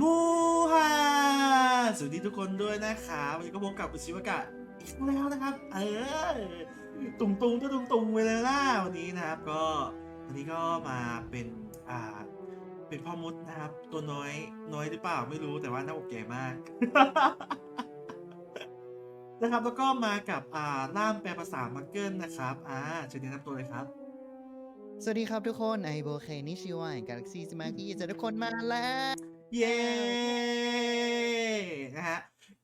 มูฮาสวัสดีทุกคนด้วยนะครับวันนี้ก็พบกับอุชิวากะอีกแล้วนะครับ เออ ตุงตุงก็ตุงตุงไปเลยล่ะวันนี้นะครับ ก็วันนี้ก็มาเป็นอ่าเป็นพ่อมดนะครับ ตัวน้อยน้อยหรือเปล่าไม่รู้แต่ว่าหน้าอกใหญ่มาก นะครับแล้วก็มากับอ่าล่ามแปลภาษามักเกิลนะครับอ่าเชิญแนะนำตัวเลยครับสวัสดีครับทุกคนไอโบเคนิชิวายกาแล็กซี่สมาร์กี้จะทุกคนมาแล้ว เย้นะฮะ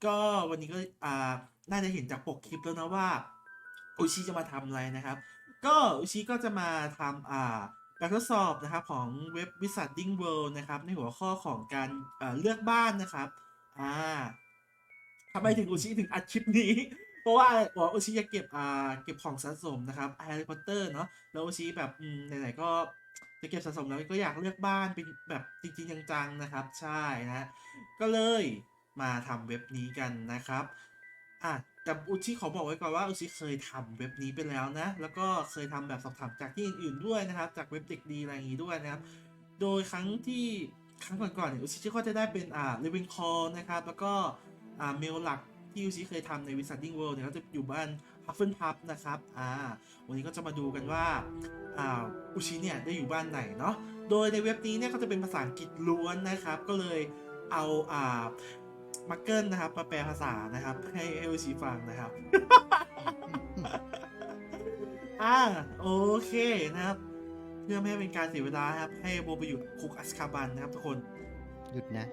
ก็วันนี้ก็อ่าน่าจะเห็นจากปกคลิปแล้วนะว่าอุชิจะมาทำอะไรนะครับ ก็อุชิก็จะมาทำอ่าการทดสอบนะครับของเว็บ Wizarding World นะครับ ในหัวข้อของการเลือกบ้านนะครับอ่าทำไมถึงอุชิถึงอัดคลิปนี้ เพราะว่าบอกอุชิจะเก็บอ่าเก็บของสะสมนะครับแฮร์รี่พอตเตอร์เนาะแล้วอุชิแบบไหนๆก็ จะเก็บสะสมแล้วก็อยากเลือกบ้านเป็นแบบจริงๆจังๆนะครับ ใช่นะก็เลยมาทำเว็บนี้กันนะครับอะแต่อุชิขอบอกไว้ก่อนว่าอุชิเคยทำเว็บนี้ไปแล้วนะ แล้วก็เคยทำแบบสอบถามจากที่อื่นๆด้วยนะครับ จากเว็บเด็กดีอะไรอย่างงี้ด้วยนะครับ โดยครั้งที่ครั้งก่อนๆเนี่ยอุชิก็จะได้เป็นอ่า living call นะครับ แล้วก็อ่าเมลหลักที่อุชิเคยทำใน Wizarding World เนี่ยก็จะอยู่บ้าน Hufflepuff นะครับ อ่า วันนี้ก็จะมาดูกันว่า อ่าอุชิเนี่ยได้อยู่บ้านไหนเนาะ โดยในเว็บนี้เนี่ยก็จะเป็นภาษาอังกฤษล้วนนะครับ ก็เลยเอาอ่ามักเกิลนะครับมาแปลภาษานะครับ ให้ให้อุชิฟังนะครับ อ่าโอเคนะครับเพื่อไม่ให้เป็นการเสียเวลานะครับ ให้โบไปอยู่คุกอัสคาบันนะครับทุกคน หยุดนะ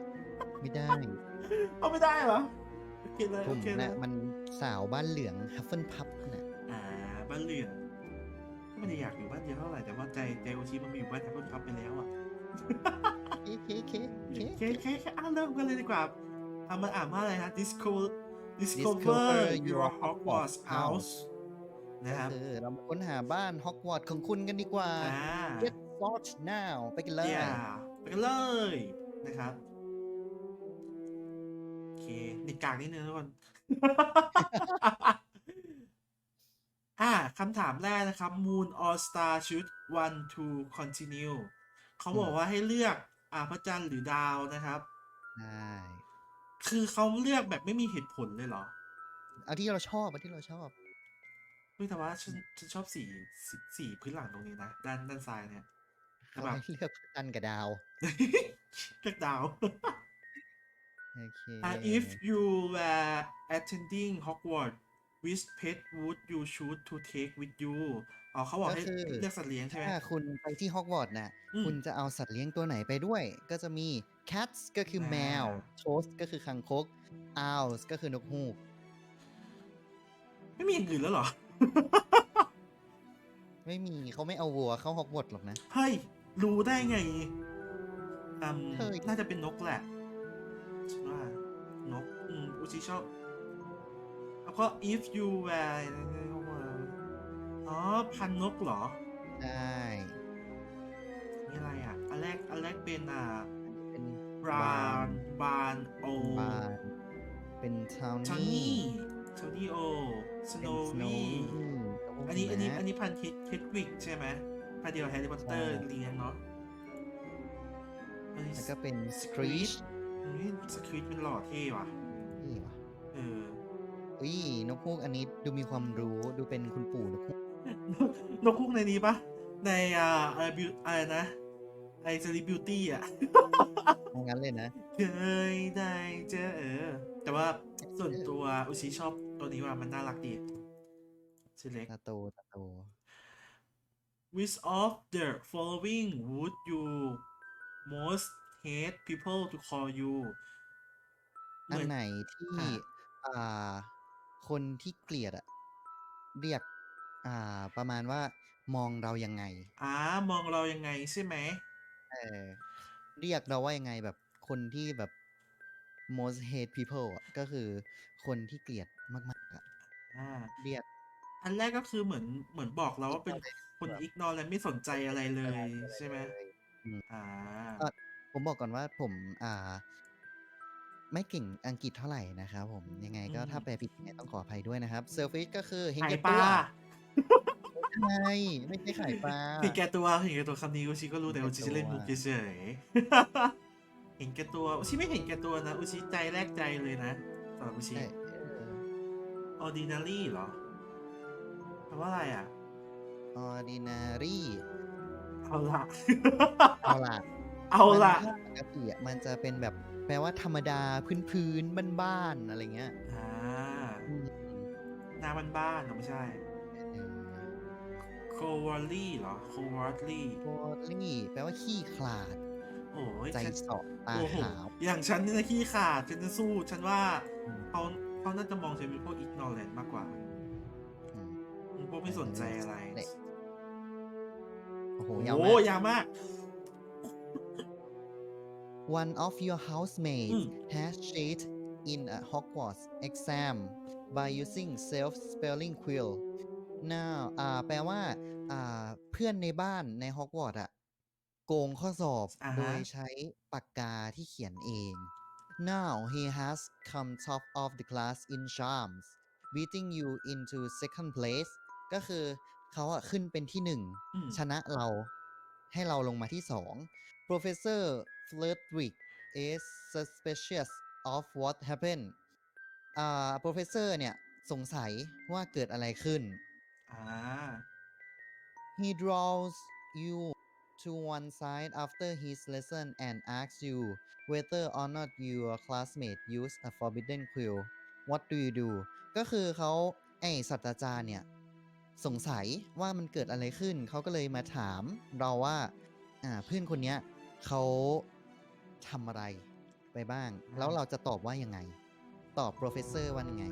ไม่ได้ เอาไม่ได้เหรอโอเคเลยผโอมเคเลนะยมันสาวบ้านเหลืองฮัฟเฟิลพับนะอ่าบ้านเรือน ไม่ได้อยากอยู่บ้านเดียวเท่าไหร่แต่ว่าใจใจโอชิมันมีอยู่บ้านแอปเปิลพับไปแล้วอะเคเคเคเคเคเคเคอะเริ่มกันเลยดีกว่าเอามาอ่านว่าอะไรฮะ discover discover Discover your your Hogwarts Hogwarts house นะครับเออเรามาค้นหาบ้านฮอกวอตส์ของคุณกันดีกว่าอ่า Get lost now ไปกันเลยอย่าไปกันเลยนะครับโอเคนิดกลางนิดนึงทุกคน อ่าคำถามแรกนะครับ Moon All Star Shoot one to continue เขาบอกว่าให้เลือกอ่าพระจันทร์หรือดาวนะครับได้คือเขาเลือกแบบไม่มีเหตุผลเลยเหรอ เอาที่เราชอบเอาที่เราชอบเฮ้ยแต่ว่าฉันฉันชอบสีสีสีพื้นหลังตรงนี้นะ ด้านด้านซ้ายเนี่ยเขาแบบให้เลือกตันกับดาวเลือกดาวโอเค Uh, if you were attending Hogwarts which pet would you choose to take with you อ๋อเขาบอกให้ก็คือ เลือกสัตว์เลี้ยงใช่ไหม ถ้าคุณไปที่ฮอกวอตส์น่ะ อืมคุณจะเอาสัตว์เลี้ยงตัวไหนไปด้วย ก็จะมี cats ก็คือแมว อ่า toast ก็คือคังคก owls ก็คือนกฮูก ไม่มีอย่างอื่นแล้วเหรอ ไม่มีเขาไม่เอาวัวเข้าฮอกวอตส์หรอกนะ เฮ้ย รู้ได้ไงอืมเฮ้ย น่าจะเป็นนกแหละฉันว่านก อืมอุชิชอบ แล้วก็ if you were อ๋อ พันนกเหรอได้นี่อะไรอะ อันแรก อันแรกเป็นอ่าเป็นบรานบานโอ บานเป็นทาวจอนนี่นี่จอนนี่โอ สโนเป็นวี Snowy อันนี้ อันนี้ะอันนี้พันธุ์เฮดวิกใช่ไหมพันธุ์เดียวแฮร์รี่พอตเตอร์ใช่เลี้ยงเนาะอันนี้แล้วก็เป็น Screech นี่สคริปเป็นหล่อเท่ว่ะนี่วะเออ อุ้ยนกฮูกอันนี้ดูมีความรู้ดูเป็นคุณปู่นกฮูกนกคุกในนี้ปะในอ่าอะไรบิวอะไรนะไอซรีบิวตี้อะเอางั้นเลยนะเคยได้เจอเออ แต่ว่าส่วนตัวอุชิชอบตัวนี้ว่ามันน่ารักดีชื่อเล็กตาโตตาโต Which of the following would you most hate people to call you เหอันมือนไหนที่ อ่าอ่า คนที่เกลียดอะเรียก อ่า ประมาณว่ามองเรายังไง อ่ามองเรายังไงใช่ไหมเออเรียกเราว่ายังไงแบบคนที่แบบ most hate people อะก็คือคนที่เกลียดมากๆอะอ่า เรียก อันแรกก็คือเหมือนเหมือนบอกเราว่าเป็นคนแบบอิกนอและไม่สนใจอะไรเลยใช่ไหมอืมอ่าก็ผมบอกก่อนว่าผม อ่า ไม่เก่งอังกฤษเท่าไหร่นะครับผมยังไงก็อืมถ้าแปลผิดยังไงต้องขออภัยด้วยนะครับเซอร์ฟิชก็คือเห็นไข่แก่ปตัลาวใช่ไม่ใช่ไข่ปลาเห็นแก่ตัวเห็นแก่ตัวคำนี้อุชิก็รู้แต่อุชิจะเล่นมุกเฉยเห็นแก่ตัวอุชิไม่เห็นแก่ตัวนะอุชิใจแรกใจเลยนะสำหรับอุชิใช่เออ ordinary เหรอแปลว่าอะไรอะ ordinary เอาละเอาล่ะเอาละมันถ้าปกติอะมันจะเป็นแบบ แปลว่าธรรมดาพื้นๆบ้านๆอะไรเงี้ยอ่าอืมหน้าบ้านๆเหรอไม่ใช่เออ cowardly เหรอ cowardly cowardly แปลว่าขี้ขลาด โอ้ยใจฉันเสอบตาโอ้โหขาวอย่างฉันนี่นะขี้ขาด ฉันจะสู้ ฉันว่าอืมเขาเขาน่าจะมองฉันเป็นพวก ignorant มากกว่า อืม พวกไม่สนใจอะไร เด็ก โอ้โหโอ้ยาวโหมากยาวมาก One of your housemates อืม has cheated in a Hogwarts exam by using self-spelling quill. Now อ่า แปลว่า อ่า เพื่อนในบ้านในฮอกวอตส์อะโกงข้อสอบอ่าฮะโดยใช้ปากกาที่เขียนเอง Now he has come top of the class in charms beating you into second place ก็คือเขาอะขึ้นเป็นที่หนึ่งอืมชนะเรา ให้เราลงมาที่สอง Professor Flitwick is suspicious of what happened อ่า Professor เนี่ย สงสัยว่าเกิดอะไรขึ้น อ่า He draws you to one side after his lesson and asks you whether or not your classmate used a forbidden quill What do you do ก็คือเขาไอศาสตราจารย์เนี่ย สงสัยว่ามันเกิดอะไรขึ้น เขาก็เลยมาถามเราว่า อ่า เพื่อนคนเนี้ย เขาทำอะไรไปบ้าง แล้วเราจะตอบว่ายังไง ตอบ professor ว่ายังไง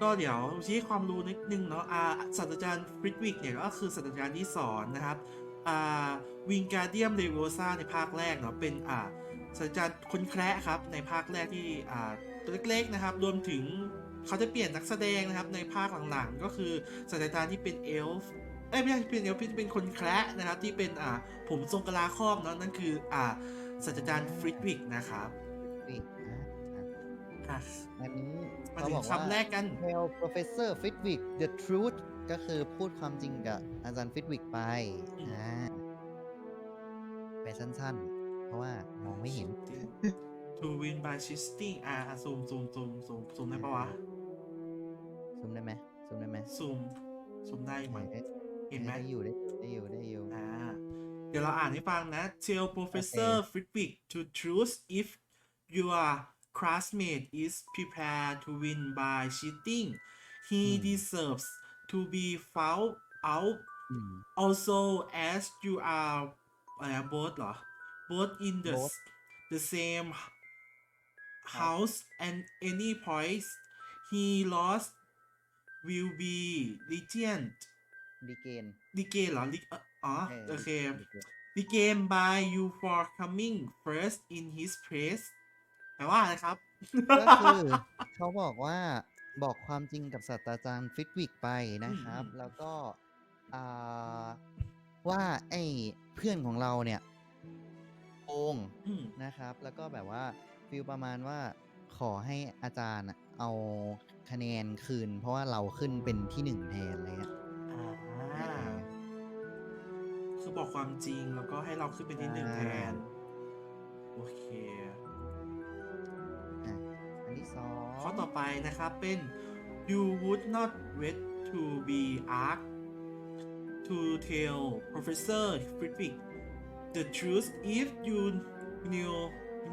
ก็เดี๋ยวชี้ความรู้นิดนึงเนาะอ่าศาสตราจารย์ฟริดวิกเนี่ยก็คือศาสตราจารย์ที่สอนนะครับอ่าวิงการเดียมเลโวซาในภาคแรกเนาะเป็นอ่าศาสตราจารย์คนแคระครับในภาคแรกที่อ่าตัวเล็กๆนะครับ รวมถึงเขาจะเปลี่ยนนักแสดงนะครับในภาคหลังๆ ก็คือศาสตราจารย์ที่เป็นเอลฟ์ เอ้ยไม่ใช่เป็นเอลฟ์ที่เป็นคนแคระนะครับที่เป็นอ่าผมทรงกะลาครอบเนาะนั่นคืออ่าศาสตราจารย์ฟริดวิกนะครับ Flitwick นะอะอะอันนี้มาเขาถึบงอกว่า คำแรกกัน Tell Professor Flitwick the truth ก็คือพูดความจริงกับอาจารย์ฟิตวิกไปอืม อ่าไปสั้นๆ เพราะว่ามองไม่เห็น to win by shifting อ่าซูมซูมซูมซูมซูมได้ปะวะซูมได้ไหมซูมได้ไหมซูมซูมได้อยู่มั้งเอ๊ะ เห็นไหม ได้อยู่ได้ได้อยู่ได้อยู่ อ่า เดี๋ยวเราอ่านให้ฟังนะ Tell Professor Flitwick to choose if your classmate is prepared to win by cheating he อืม deserves to be found out อืม also as you are อะไรนะ both เหรอ both in the Both the same house and any points he lost will be legend ดีเกนดีเกเหรอ Lig- เอ่ออ๋อโอเคดีเกนดีเกม by you for coming first in his place แปลว่าอะไรครับ ก็คือเขาบอกว่าบอกความจริงกับศาสตราจารย์ฟิตวิกไปนะครับอืมแล้วก็อ่าว่าไอ้เพื่อนของเราเนี่ยโกงอืมนะครับ แล้วก็แบบว่าฟิลประมาณว่าขอให้อาจารย์อะเอาคะแนนคืน เพราะว่าเราขึ้นเป็นที่หนึ่งแทนอะไรเงี้ย คือบอกความจริงแล้วก็ให้เราขึ้นเป็นที่หนึ่งใช่แทน โอเคอะอันที่สองข้อต่อไปนะครับเป็น you would not wait to be asked to tell Professor Flitwick the truth if you knew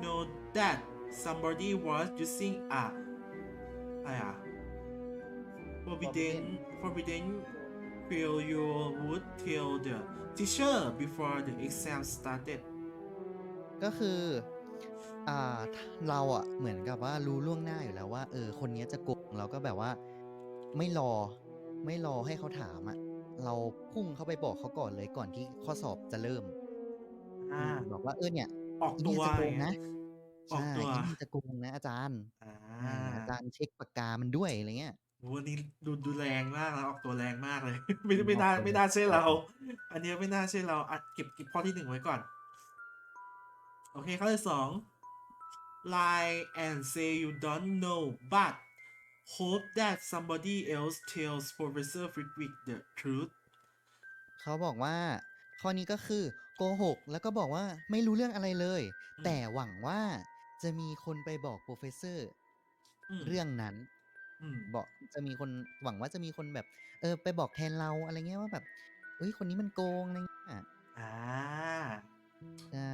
know that somebody was using a อะไรอะ forbidden forbidden quill you would tell the teacher before the exam started ก็คืออ่าเราอะเหมือนกับว่ารู้ล่วงหน้าอยู่แล้วว่าเออคนเนี้ยจะโกงเราก็แบบว่าไม่รอไม่รอให้เขาถามอะเราพุ่งเข้าไปบอกเขาก่อนเลยก่อนที่ข้อสอบจะเริ่ม อ่า บอกว่าเออเนี่ยออกอีตัเนี่วยจะโกงนะออกใช่ตัวอีนี่จะโกงนะอาจารย์อ่าอ่าอาจารย์เช็คปากกามันด้วยอะไรเงี้ยโห วันนี้ดูดูแรงมากแล้วออกตัวแรงมากเลย ไม่ไม่อน่าอกตัวไม่น่าใช่เรา อันเนี้ยไม่น่าใช่เราอัดเก็บเก็บข้อที่หนึ่งไว้ก่อน โอเคข้อที่สอง lie and say you don't know but hope that somebody else tells Professor Flitwick the truth เขาบอกว่า ข้อนี้ก็คือโกหก แล้วก็บอกว่าไม่รู้เรื่องอะไรเลยอืมแต่หวังว่าจะมีคนไปบอกโปรเฟสเซอร์อืมเรื่องนั้น อืม บอกจะมีคนหวังว่าจะมีคนแบบ เออ ไปบอกแทนเราอะไรเงี้ยว่าแบบเฮ้ยคนนี้มันโกงอะไรเงี้ยอ่าใช่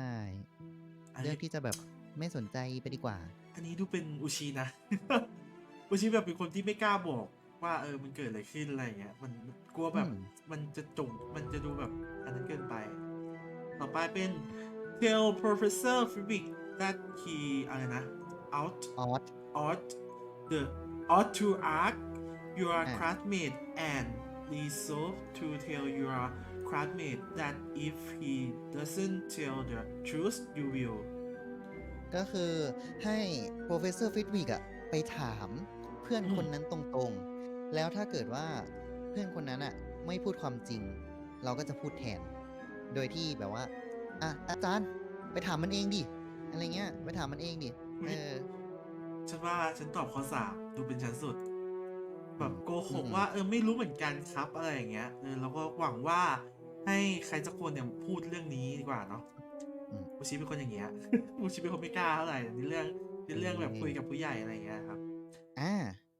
อันเลืนี้อกที่จะแบบไม่สนใจไปดีกว่า อันนี้ดูเป็นอุชินะ อุชิแบบเป็นคนที่ไม่กล้าบอก ว่าเออมันเกิดอะไรขึ้นอะไรอย่างเงี้ยมันมันกลัวแบบอืม มันจะจงมันจะดูแบบอันนั้นเกินไป ต่อไปเป็น tell professor Fribic that he อะไรนะ out ออส ought the ought to ask your อะ classmate and resolve to tell your classmate that if he doesn't tell the truth you will ก็คือให้โปรเฟสเซอร์ฟิตวิกอะไปถามเพื่อนอืมคนนั้นตรงๆ แล้วถ้าเกิดว่าเพื่อนคนนั้นอะไม่พูดความจริง เราก็จะพูดแทน โดยที่แบบว่า อะอาจารย์ไปถามมันเองดิ อะไรเงี้ย ไปถามมันเองดิ เออ ฉันว่าฉันตอบข้อสาม ดูเป็นชั้นสุด แบบโกหกอืมว่าเออไม่รู้เหมือนกันครับอะไรอย่างเงี้ยเออเราก็หวังว่าให้ใครสักคนเนี่ยพูดเรื่องนี้ดีกว่าเนาะอืมอุชิเป็นคนอย่างเงี้ยอุชิเป็นคนไม่กล้าเท่าไหร่ในเรื่องในเรื่องแบบคุยกับผู้ใหญ่อะไรอย่างเงี้ยครับ อ่า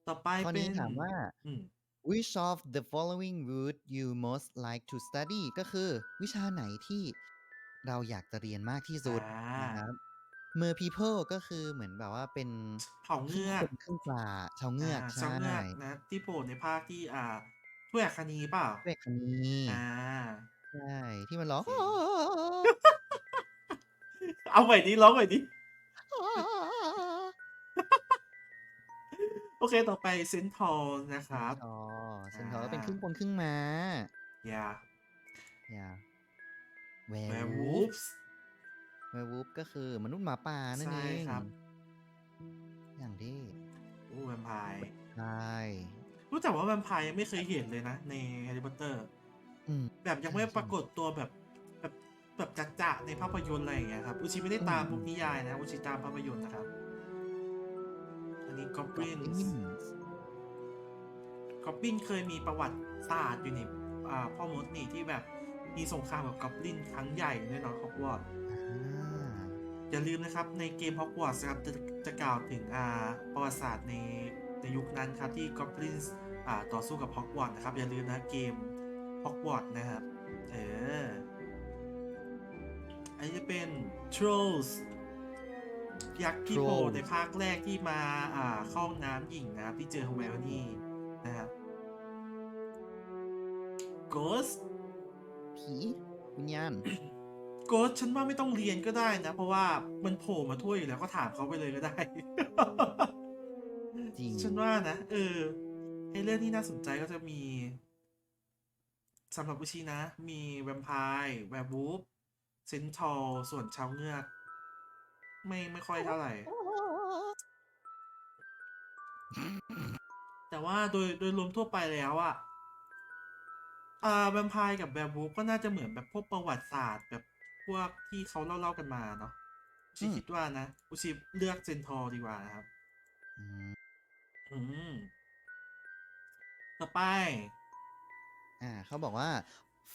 ต่อไปข้อเป็นี้นถามว่าอืม which of the following would you most like to study ก็คือวิชาไหนที่เราอยากจะเรียนมากที่สุดอ่านะครับ mer people ก็คือเหมือนแบบว่าเป็นเผ่าครึ่เงืงอคกนครึ่งปลาชาวเงือกาใช่ชาวเงือกนะที่โผล่ในภาคที่อ่าถ้วยอัคนีเปล่าเวกคณีอ่าใช่ที่มันร้องโอเคเอาใหม่ดิร้องใหม่ดิโอเคต่อไปเซนทอลนะครับอ๋อเซนทอร์ก็อ่าเป็นครึ่งคนครึ่งม้าอย่า อย่าแวแวร์ร์วูวูฟฟส์แวร์วูฟก็คือมนุษย์หมาป่านั่นใช่เองครับ อย่างที่โอ้แวมไพร์ใช่รู้แต่ว่าแวมไพร์ยังไม่เคยเห็นเลยนะ ในแฮร์รี่พอตเตอร์ อืม แบบยังไม่ใช่ใช่ปรากฏตัวแบบแบบแบบจัดๆในภาพยนตร์อะไรอย่างเงี้ยครับอุชิไม่ได้ตามอืมพวกนิยายนะอุชิตามภาพยนตร์นะครับ อันนี้กอบลิน Goblins กอบลินเคยมีประวัติศาสตร์อยู่ในอ่าพ่อมดนี่ที่แบบมีสงครามกับกอบลินครั้งใหญ่ด้วยเนาะฮอกวอตส์อ่า อย่าลืมนะครับในเกมฮอกวอตส์ครับจะจะกล่าวถึงอ่าประวัติศาสตร์ในในยุคนั้นครับที่กอบลินอ่าต่อสู้กับฮอกวอตส์นะครับ อย่าลืมนะเกมฮอกวอตส์นะครับ เอออันนี้จะเป็น Trolls ยักษ์ที่โผล่ Trolls ในภาคแรกที่มาอ่าเข้าห้องน้ำหญิงนะครับที่เจอของแมวนี่นะครับ Ghost ผีวิญญาณ Ghost ฉันว่าไม่ต้องเรียนก็ได้นะ เพราะว่ามันโผล่มาทั่วอยู่แล้วก็ถามเขาไปเลยก็ได้ จริงฉันว่านะ เออไอเรื่องที่น่าสนใจก็จะมีสำหรับอุชินะ มีแวมไพร์แวร์วูฟเซนทอลส่วนชาวเงือก ไม่ไม่ค่อยเท่าไหร่ แต่ว่าโดยโดยรวมทั่วไปแล้วอะอ่าแวมไพร์กับแวร์วูฟก็น่าจะเหมือนแบบพวกประวัติศาสตร์แบบ พวกที่เขาเล่าเล่ากันมาเนาะอุชิอืมคิดว่านะอุชิเลือกเซนทอลดีกว่านะครับอืมอืมต่อไป อ่าเขาบอกว่า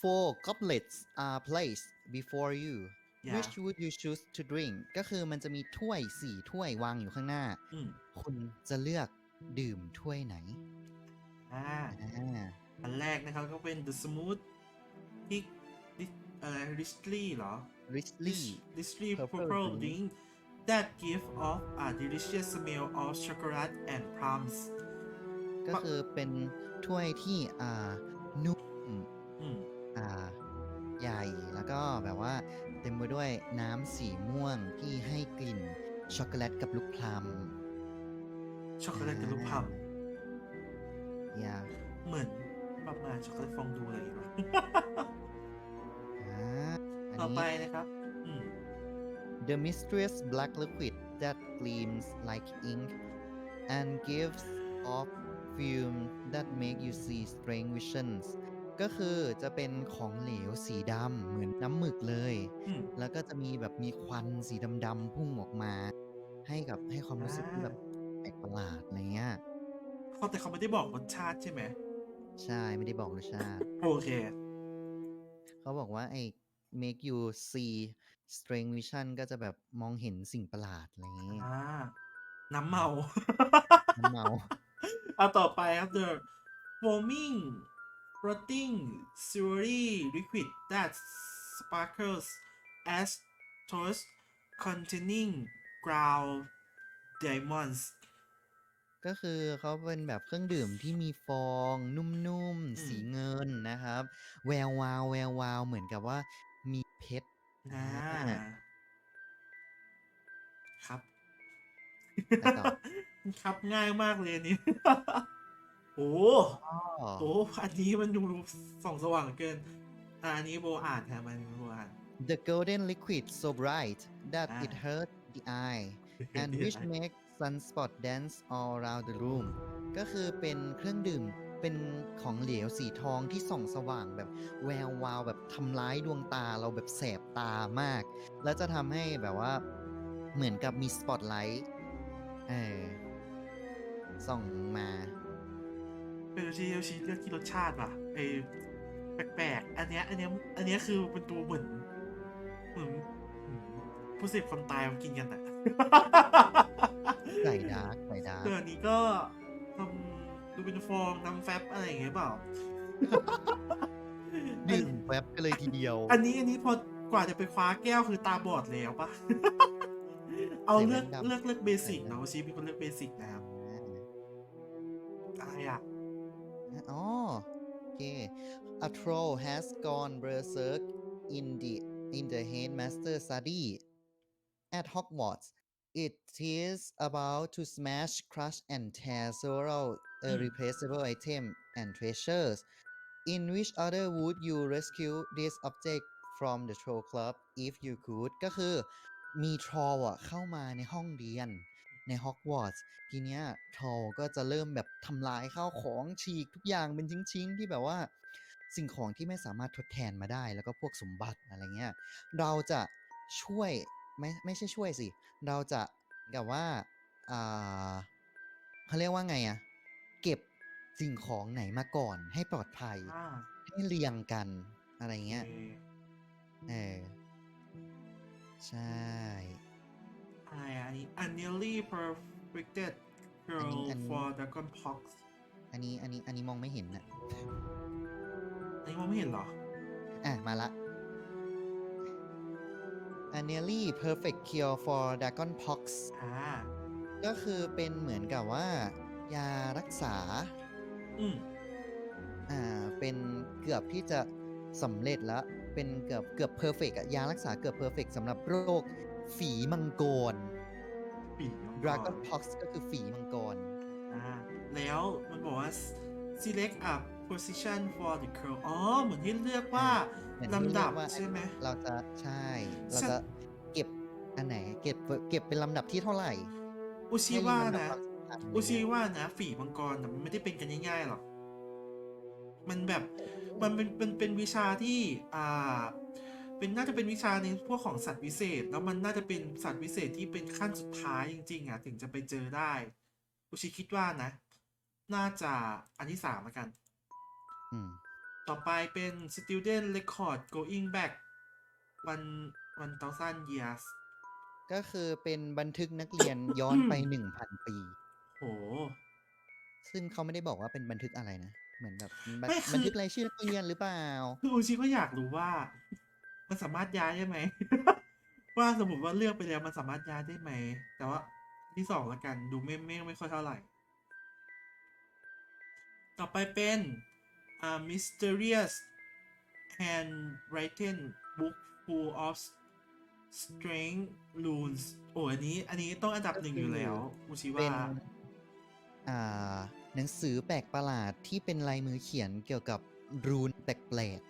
four goblets are placed before you Yeah. which would you choose to drink ก็คือมันจะมีถ้วยสี่ถ้วยวางอยู่ข้างหน้าอืมคุณจะเลือกดื่มถ้วยไหนอ่าอ่า อันแรกนะครับก็เป็น The Smooth ที่ อะไร Richly เหรอ richly Richly Purple Purple drink Drink that give off a delicious smell of chocolate and plums ก็คือเป็นถ้วยที่อ่านุ่มอืมอ่าใหญ่แล้วก็แบบว่าเต็มไปด้วยน้ำสีม่วงที่ให้กลิ่นช็อกโกแลตกับลูกพลัมช็อกโกแลตกับลูกพัมอย่าเหมือนประมาณช็อกโกแลตฟองดูอะไรอย่างเงี้ยอ่าอัน ต่อไปนี้นะครับอืม The mysterious black liquid that gleams like ink and gives off fume that make you see strange visions ก็คือจะเป็นของเหลวสีดำเหมือนน้ำหมึกเลยอืมแล้วก็จะมีแบบมีควันสีดำๆพุ่งออกมา ให้กับให้ความรู้สึกที่แบบแปลกประหลาดอะไรเงี้ยเขาแต่เขาไม่ได้บอกรสชาติใช่ไหม ใช่ไม่ได้บอกรสชาติ โอเค เขาบอกว่าไอ้ make you see strange vision ก็จะแบบมองเห็นสิ่งประหลาดอะไรอย่างงี้อ่าน้ำเมา น้ำเมา เอาต่อไปครับ the foaming rotting silvery liquid that sparkles as toast containing ground diamonds ก็คือเขาเป็นแบบเครื่องดื่มที่มีฟอง นุ่มๆ สีเงินนะครับ แวววาว แวววาว เหมือนกับว่า มีเพชรอ่าอ่าครับไปต่อครับง่ายมากเลยอันนี้ โอ้อ๋อโอ้อันนี้มันดูส่องสว่างเกินอ่าอันนี้โบอ่านครับมันโบอ่าน The golden liquid so bright that it อ่า hurt the eye and which make sunspot dance all around the room ก็คือเป็นเครื่องดื่ม เป็นของเหลวสีทองที่ส่องสว่างแบบแวววาวแบบทำร้ายดวงตาเราแบบแสบตามาก แล้วจะทำให้แบบว่าเหมือนกับมีสปอตไลท์เออส่องมาเป็นโยชิโยชิเลือกที่รสชาติว่ะไอแปลกๆอันเนี้ยอันเนี้ยอันเนี้ยคือเป็นตัวเหมือนเหมือนอืมผู้เสพความตายมากินกันอะใส่ดาร์กใส่ดาร์กส่วนอันนี้ก็ทำดู เป็นฟองน้ำแฟบอะไรอย่างเงี้ยเปล่า ดื่มแวบกันเลยทีเดียว อันนี้อันนี้พอกว่าจะไปคว้าแก้วคือตาบอดแล้วปะ เอาเลือกใส่แว่นดำเลือกเลือกเบสิกใส่แว่นเนาะชีเป็นคนเลือกเบสิกนะครับอะไรอะ อ๋อโอเค A troll has gone berserk in the in the headmaster study at Hogwarts. It is about to smash, crush, and tear several irreplaceable item and treasures. In which order would you rescue this object from the troll club if you could? ก็คือมีทรอลอะเข้ามาในห้องเรียนในฮอกวอตส์ทีเนี้ยทรอลก็จะเริ่มแบบทำลายข้าวของฉีกทุกอย่างเป็นชิ้นๆ ที่แบบว่า สิ่งของที่ไม่สามารถทดแทนมาได้แล้วก็พวกสมบัติอะไรเงี้ย เราจะช่วยไม่ไม่ใช่ช่วยสิ เราจะกับว่าอ่าเขาเรียกว่าไงอะ สิ่งของไหนมาก่อนให้ปลอดภัย อ่าให้เรียงกันอะไรเงี้ยโอเคเออ ใช่ อะไรอะอันนี้ a nearly perfected อัน girl นี้อันนี้ for dragon pox อันนี้อันนี้อันนี้มองไม่เห็นนะอันนี้มองไม่เห็นเหรอ อะ มาละ A nearly perfect cure for dragon pox อ่า ก็คือเป็นเหมือนกับว่า ยารักษา อืมอ่าเป็นเกือบที่จะสำเร็จแล้ว เป็นเกือบเกือบเพอร์เฟกอะยารักษาเกือบเพอร์เฟกสำหรับโรคฝีมังกรปีกมังกร Dragon Pox ก็คือฝีมังกร อ่าแล้วมันบอกว่า select a position for the curl อ๋อ เหมือนที่เลือกว่าเหมือนที่ลำดับเลือกว่า ใช่ไหม เราจะใช่ เราฉันจะเก็บอันไหน เก็บเก็บเป็นลำดับที่เท่าไหร่อุชิให้ว่าลำดับนะความสำคัญ อุชิอะไรเงี้ยว่านะฝีมังกรน่ะมันไม่ได้เป็นกันง่ายๆหรอก มันแบบมันเป็นเป็นเป็นวิชาที่อ่า เป็นน่าจะเป็นวิชาในพวกของสัตว์วิเศษ แล้วมันน่าจะเป็นสัตว์วิเศษที่เป็นขั้นสุดท้ายจริง ๆอะถึงจะไปเจอได้อุชิคิดว่านะ น่าจะอันที่สามแล้วกันอืมต่อไปเป็น student record going back one one thousand years ก็คือเป็นบันทึกนักเรียนย้อนไปหนึ่งพันปี โห ซึ่งเขาไม่ได้บอกว่าเป็นบันทึกอะไรนะ เหมือนแบบบันไม่คือ บันทึกรายชื่อนักเรียนหรือเปล่า คืออุชิก็อยากรู้ว่า มันสามารถย้ายได้ไหม ว่าสมมติว่าเลือกไปแล้วมันสามารถย้ายได้ไหม แต่ว่าที่สองละกันดูไม่ไม่ไม่ค่อยเท่าไหร่ ต่อไปเป็นอ่า mysterious handwritten book full of strange runes โอ้อันนี้ อันนี้ต้องอันดับหนึ่งอยู่แล้วอุชิเป็ว่านอ่า หนังสือแปลกประหลาดที่เป็นลายมือเขียนเกี่ยวกับรูนแปลก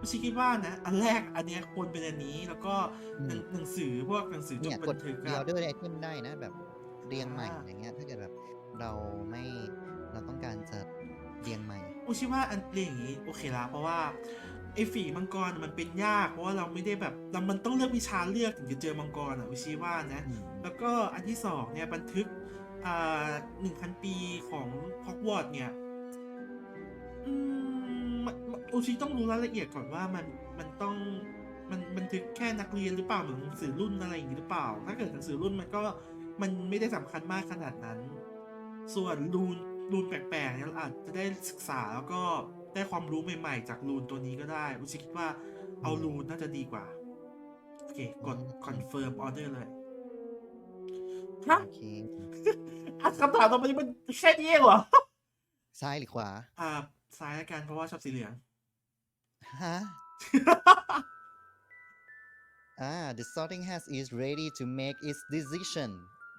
อุชิคิดว่านะ อันแรกอันเนี้ยควรเป็นอันนี้แล้วก็อืมหนังหนังสือพวกหนังสือๆจเนี่ดยบักดนทึกเดียอะวด้วยไอเทมได้นะแบบเรียงใหม่อ่าอะไรเงี้ยถ้าเกิดแบบเราไม่เราต้องการจะเรียงใหม่อุชิว่าอันเรียงอย่างนี้โอเคละเพราะว่าไอ้ฝีมังกรมันเป็นยากเพราะว่าเราไม่ได้แบบเรามันต้องเลือกวิชาเลือกถึงจะเจอมังกรอะอุชิว่านะอืมแล้วก็อันที่สองเนี่ยบันทึก อ่าหนึ่งพันปีของฮอกวอตส์เนี่ยอืมมันมันอุชิต้องรู้รายละเอียดก่อนว่ามันมันต้องมันบันทึกแค่นักเรียนหรือเปล่าเหมือนหนังสือรุ่นอะไรอย่างนี้หรือเปล่า ถ้าเกิดหนังสือรุ่นมันก็มันไม่ได้สำคัญมากขนาดนั้น ส่วนรูนรูนแปลกๆเนี่ยเราอาจจะได้ศึกษาแล้วก็ได้ความรู้ใหม่ๆ จากรูนตัวนี้ก็ได้อุชิคิดว่าเอารูนน่าจะดีกว่า โอเค กด confirm order เลย ฮะโอเคอะคำถามต่อไปนี้มันแค่นี้เองเหรอ ซ้ายหรือขวาอ่าซ้ายละกันเพราะว่าชอบสีเหลือง ฮะ อ่า the sorting hat is ready to make its decision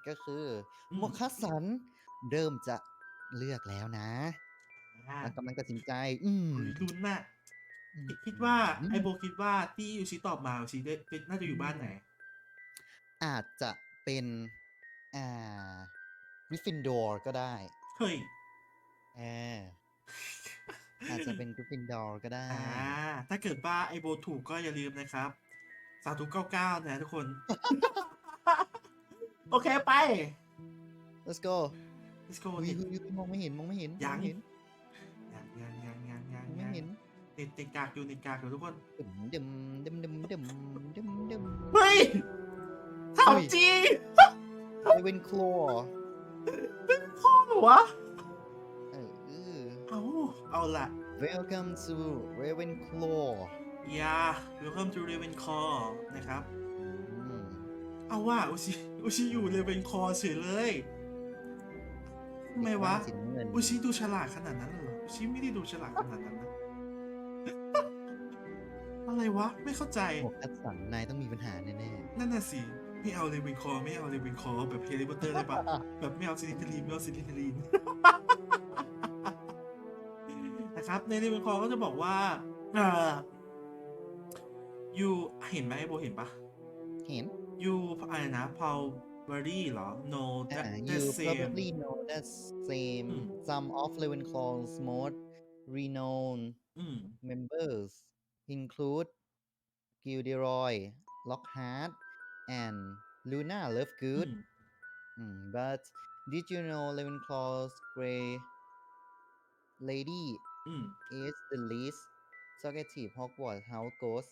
ก็คืออืมโมคัสสันเริ่มจะเลือกแล้วนะอ่าแล้วกำลังตัดสินใจ อืมอุ๊ยลุ้นน่ะอืมคิดว่าอืมไอโบคิดว่าที่ยูชิตอบมายูชิได้เป็นน่าจะอยู่บ้านไหน อาจจะเป็น อ่ากริฟฟินดอร์ก็ได้ เฮ้ยเอออาจจะเป็นกริฟฟินดอร์ก็ได้ อ่า ถ้าเกิดว่าไอโบถูกก็อย่าลืมนะครับ สาธุเก้าเก้านะทุกคน โอเคไป let's go let's go อุ๊ยเน็ตอุ๊ยอุ๊ยมองไม่เห็นมองไม่เห็นยัง มอไม่เห็นยังยังยังยังยังมองไม่ยังเห็นเน็ตเน็ตกากอยู่เน็ตกากอยู่ทุกคน ดึมดึมดึมดึมดึมดึมดึม เฮ้ยถามเฮ้ยจริง เลเวนคลอพ่อเหรอวะเออเออเอาเอาละ welcome to Ravenclaw ยา welcome to Ravenclaw นะครับอืมเอาว่าอุชิอุชิอยู่เลยเป็นคอเฉยเลยทำไมวะเด็กบ้านสีน้ำเงินอุชิดูฉลาดขนาดนั้นเหรอ อุชิไม่ได้ดูฉลาดขนาดนั้นนะอะไรวะ ไม่เข้าใจหมวกคัดสันนายต้องมีปัญหาแน่นั่นน่ะสิ ไม่เอาเลยเป็นคอไม่เอาเลยเป็นคอแบบเฮลิคอปเตอร์ได้ปะแบบไม่เอาซิลิทลีนไม่เอาซิลิทลีนนะครับในเรเวนคอก็จะบอกว่าเอ่อยูเห็นไหมไอโบเห็นปะๆเห็นยูอะไรนะ Palvery เหรอ no อ่า that you that same probably know that same อืม some of Ravenclaw's most renowned อืม members include Gilderoy Lockhart and Luna อื Lovegood ม Mm, but did you know Ravenclaw's Grey Lady อืม is the least talkative Hogwarts house ghost,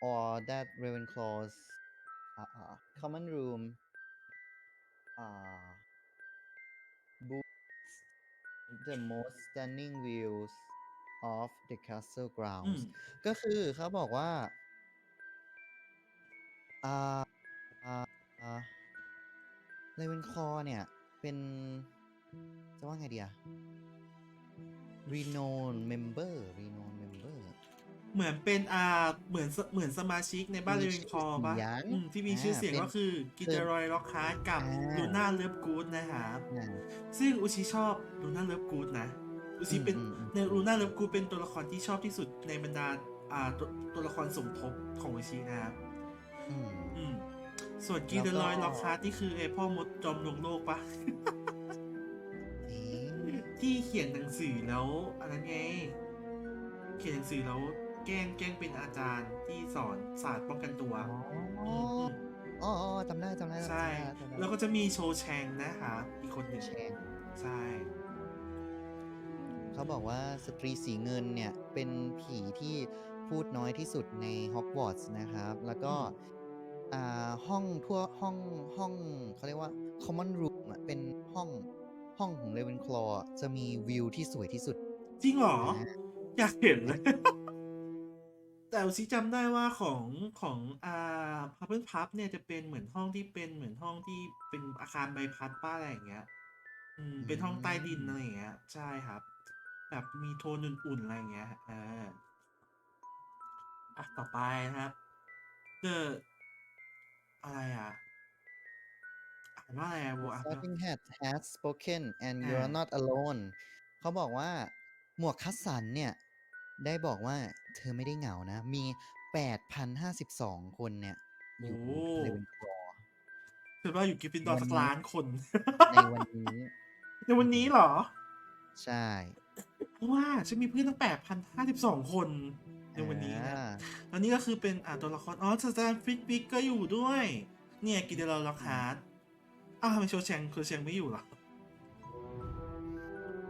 or that Ravenclaw's uh, uh, common room uh, boasts the most stunning views of the castle อื grounds ม ก็คือเขาบอกว่า อ่าอ่าอ่าเลเวนคอเนี่ย เป็น จะว่าไงดีอะ renowned member renowned member เหมือนเป็นอ่าเหมือนสเหมือนสมาชิกในบ้านมีเรเวนคอปะชื่อเสียงอืมที่มีชื่อเสียงอ่าก็คือกิเดรอยล็อกคาร์กับอ่าลูน่าเลิฟกูดนะครับอ่าซึ่งอุชิชอบลูน่าเลิฟกูดนะ อุชิเป็นอืมอืมในลูน่าเลิฟกูดเป็นตัวละครที่ชอบที่สุดในบรรดาอ่าตัวตัวละครสมทบของอุชินะครับ อืม อืม ส่วนกิเดรอยล็อกคาร์นี่คือไอพ่อมดจอมลวงโลกปะเอ๊ะที่เขียนหนังสือแล้วอันนั้นไง เขียนหนังสือแล้วแกล้งแกล้งเป็นอาจารย์ที่สอนศาสตร์ป้องกันตัวอ๋อมอืมอ๋ออ๋อจำได้จำได้ใช่ จำได้แล้วก็จะมีโชว์แชงนะครับอีกคนหนึ่งแชงใช่ เขาบอกว่าสตรีสีเงินเนี่ย เป็นผีที่ พูดน้อยที่สุดในฮอกวอตส์นะครับ แล้วก็อ่าห้องทั่วห้องห้องเขาเรียกว่า common room อะเป็นห้องห้องของเลเวนคลอจะมีวิวที่สวยที่สุด จริงเหรอนะอยากเห็นเลยแต่อุชิจำได้ว่าของของอ่าพับเปิลพับเนี่ยจะเป็นเหมือนห้องที่เป็นเหมือนห้องที่เป็นอาคารใบพัดป้าอะไรอย่างเงี้ย อืม เป็นห้องใต้ดินอะไรอย่างเงี้ย ใช่ครับ แบบมีโทนอุ่นๆอะไรอย่างเงี้ยเออ อะต่อไปนะครับ The อะไรอะอ่านว่าอะไรอะบัวอะ Sorting Hat has spoken and อ่า you're not alone เขาบอกว่าหมวกคัสสันเนี่ย ได้บอกว่าเธอไม่ได้เหงานะ มี 8,052 คนเนี่ย อยู่โอ้เลเวนคลอถือว่าอยู่กิฟฟินดอร์สักล้านคน ในวันนี้ ในวันนี้เหรอ ใช่ เพราะว่าฉันมีเพื่อนตั้งแปดพันห้าสิบสองคน ในวันนี้นะอ่าแล้วนี่ก็คือเป็นอ่าตัวละครอ๋อสแตนฟิกวิกก็อยู่ด้วย เนี่ยกิเดลล็อกฮาร์ดอ้าวทำไมโชว์แชงโชว์แชงไม่อยู่ล่ะ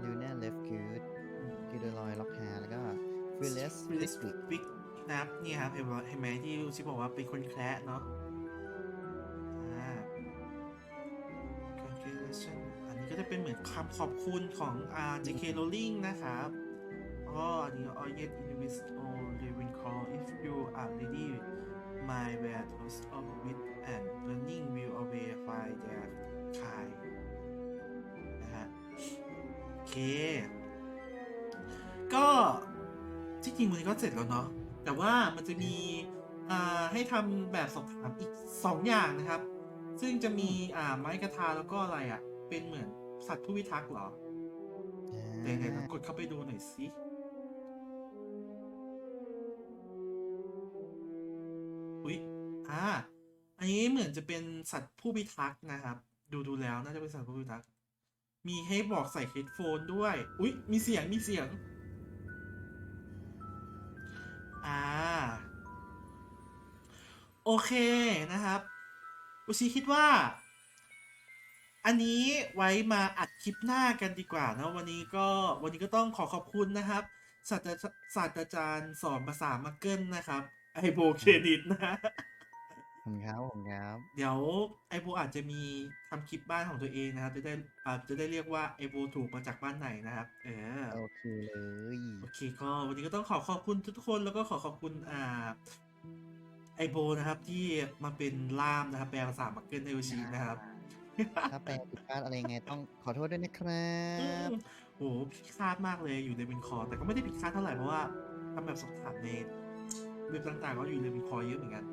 ลูน่าเลฟกูดกิเดลอยล็อกแฮแล้วก็ฟ Phyllis Phyllis Flitwick Wick นะครับนี่ครับเห็นไหมเห็นไหมที่ชิบอกว่าเป็นคนแคระเนาะอ่า congratulation อันนี้ก็จะเป็นเหมือนคำขอบคุณของอ่า J.K. Rowling นะครับก็อันนี้ all yet in you are ready my where those of wit and learning will away find their kind นะฮะโอเค ก็ที่จริงวันนี้ก็เสร็จแล้วเนาะแต่ว่ามันจะมีอ่าให้ทำแบบสอบถามอีกสองอย่างนะครับ ซึ่งจะมีอ่าไม้กระทาแล้วก็อะไรอะ่ะ เป็นเหมือนสัตว์ผู้พิทักษ์เหรอเดี๋ยวๆลองกดเข้าไปดูหน่อยสิ อุ๊ยอ่าอันนี้เหมือนจะเป็นสัตว์ผู้พิทักษ์นะครับ ดูดูแล้วน่าจะเป็นสัตว์ผู้พิทักษ์มีให้บอกใส่เฮดโฟนด้วย อุ๊ยมีเสียงมีเสียง อ่า โอเคนะครับ อุชิคิดว่า อันนี้ไว้มาอัดคลิปหน้ากันดีกว่านะวันนี้ก็วันนี้ก็ต้องขอขอบคุณนะครับศาสตราศาสตราจารย์สอนภาษามักเกิลนะครับ ไอโบเครดิตนะ ผมครับผมครับเดี๋ยวไอโบอาจจะมีทำคลิปบ้านของตัวเองนะครับ จะได้อ่าจะได้เรียกว่าไอโบถูกมาจากบ้านไหนนะครับ เออ โอเคเลยโอเคก็วันนี้ก็ต้องขอขอบคุณทุกคนแล้วก็ขอขอบคุณอ่าไอโบนะครับที่มาเป็นล่ามนะครับ แปลภาษามักเกิลในโอชีนะครับถ้าแปลผิดพลาดอะไรยังไงต้องขอโทษด้วยนะครัอืบมโหผิดคาดมากเลยอยู่ในวินคอร์แต่ก็ไม่ได้ผิดคาดเท่าไหร่เพราะว่าทำแบบสอบถามใน เว็บต่างๆก็อยู่ในวินคอร์เยอะเหมือนกัน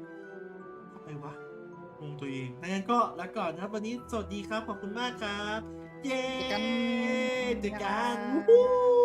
ทำไมวะงงตัวเองดังนั้นก็ลาก่อนนะครับวันนี้สวัสดีครับ ขอบคุณมากครับ เย้เจอกันเจอกันบ๊ายบายวู้ฮู้